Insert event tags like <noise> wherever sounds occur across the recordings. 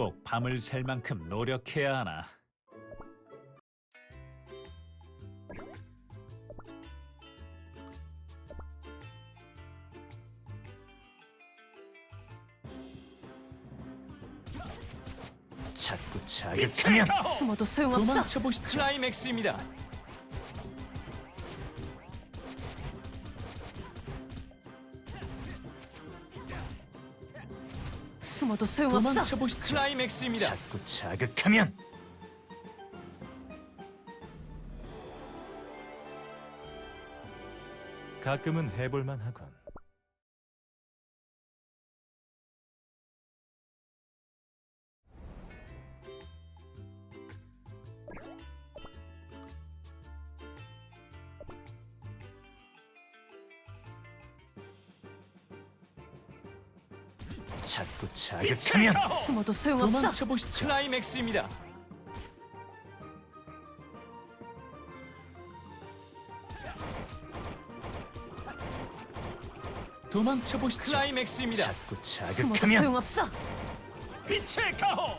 꼭 밤을 샐 만큼 노력해야 하나. 자꾸 자극하면 숨어도 소용없어. 도망쳐 보시죠. 클라이맥스입니다. 숨어도 소용없어. 도망쳐 보시죠. 클라이맥스입니다. 자꾸 자극하면 가끔은 해볼만 하군. 자꾸 자극하면 숨어도 소용없어. 도망쳐 보시죠. 클라이맥스입니다. 도망쳐 보시죠. 클라이맥스입니다. 자꾸 숨어도 자극하면 소용없어. 빛의 가호.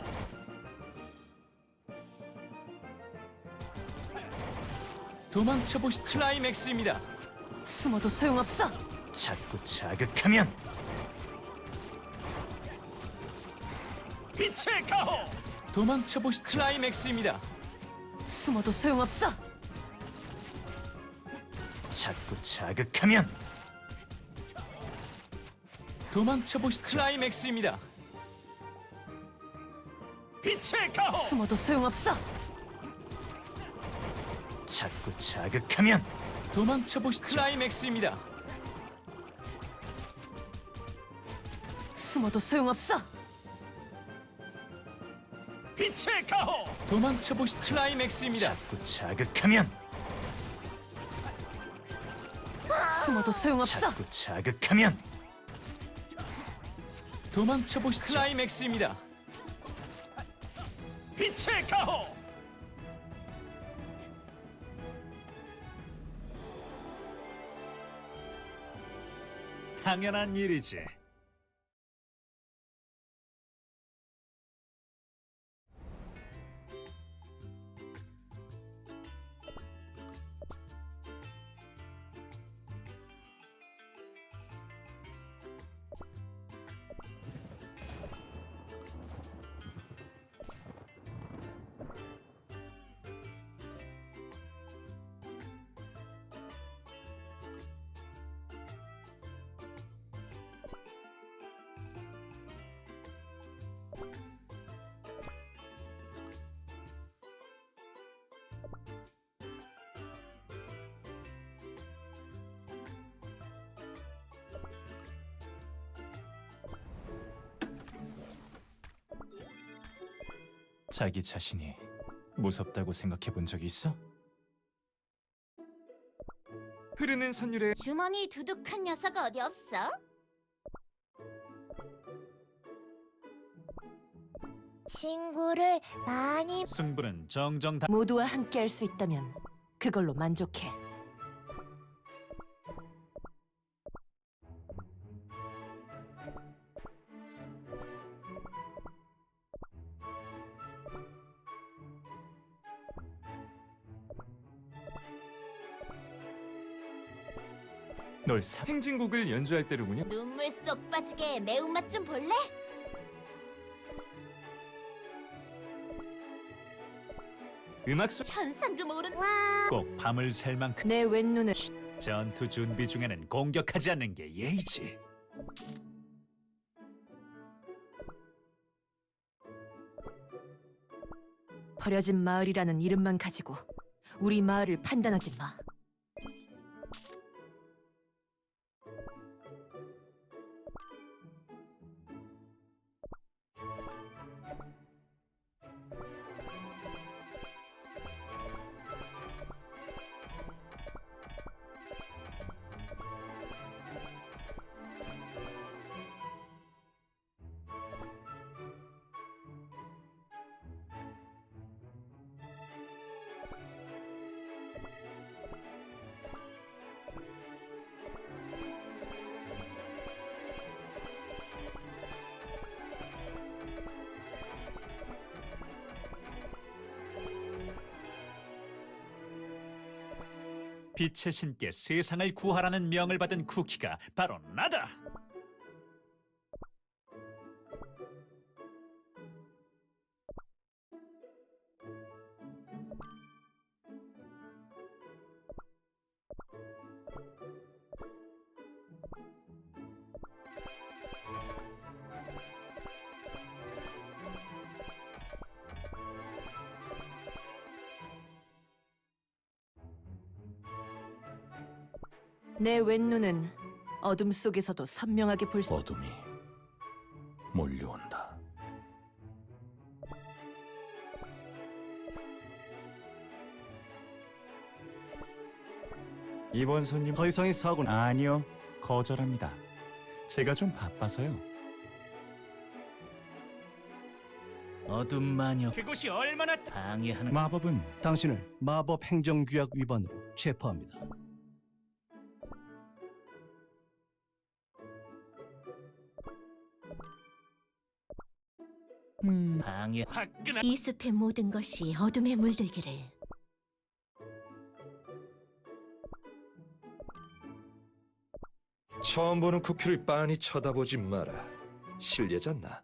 도망쳐 보시죠. 클라이맥스입니다. 숨어도 소용없어. 자꾸 자극하면 빛의 가호. 도망쳐 보시죠. 클라이맥스입니다. 숨어도 소용없어. 자꾸 자극하면 도망쳐 보시죠. 클라이맥스입니다. 빛의 가호. 숨어도 소용없어. 자꾸 자극하면 도망쳐 보시죠. 클라이맥스입니다. 숨어도 소용없어. 빛의 가호. 도망쳐 보시죠. 클라이맥스입니다. 자꾸 자극하면 숨어도 소용없어. 자꾸 자극하면 도망쳐 보시죠. 클라이맥스입니다. 빛의 가호. 당연한 일이지. 자기 자신이 무섭다고 생각해 본 적이 있어? 흐르는 선율에 주머니 두둑한 녀석 어디 없어? 친구를 많이 승부는 정정당. 모두와 함께할 수 있다면 그걸로 만족해. 널 사... 행진곡을 연주할 때로군요. 눈물 쏙 빠지게 매운맛 좀 볼래? 음악 소 현상금 오른 와 꼭 밤을 샐 만큼 내 왼눈은 전투 준비 중에는 공격하지 않는 게 예의지. 버려진 마을이라는 이름만 가지고 우리 마을을 판단하지 마. 빛의 신께 세상을 구하라는 명을 받은 쿠키가 바로 나다. 내 왼눈은 어둠 속에서도 선명하게 볼 수. 어둠이 몰려온다. 이번 손님 더 이상의 사고는 아니요, 거절합니다. 제가 좀 바빠서요. 어둠 마녀 그곳이 얼마나 방해하는 마법은 당신을 마법 행정 규약 위반으로 체포합니다. 음, 방해 화끈한 이 숲의 모든 것이 어둠에 물들기를. 처음 보는 쿠키를 빤히 쳐다보지 마라. 실례잖나.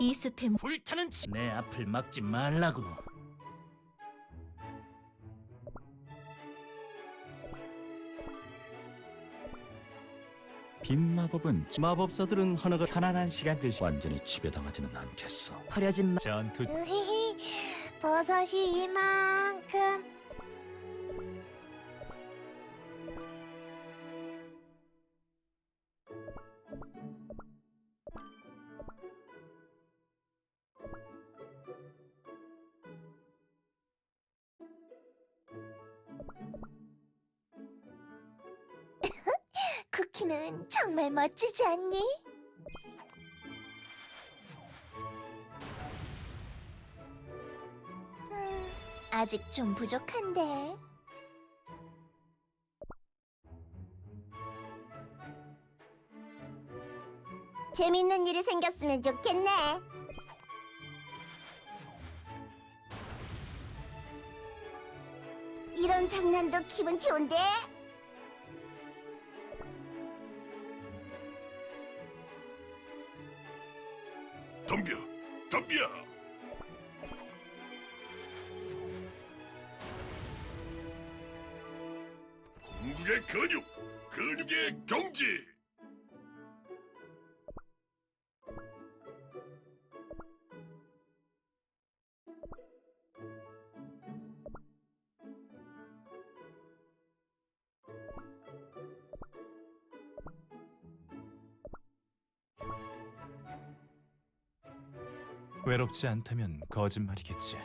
이 숲의 불타는 치... 내 앞을 막지 말라고. 빈 마법은 마법사들은 하나가 편안한 시간 대신 완전히 지배당하지는 않겠어. 버려진 마... 전투 으히히, <laughs> 버섯이 이만큼. 쿠키는 정말 멋지지 않니? 음, 아직 좀 부족한데. 재밌는 일이 생겼으면 좋겠네. 이런 장난도 기분 좋은데? 궁극의 근육, 근육의 경지. 외롭지 않다면 거짓말이겠지.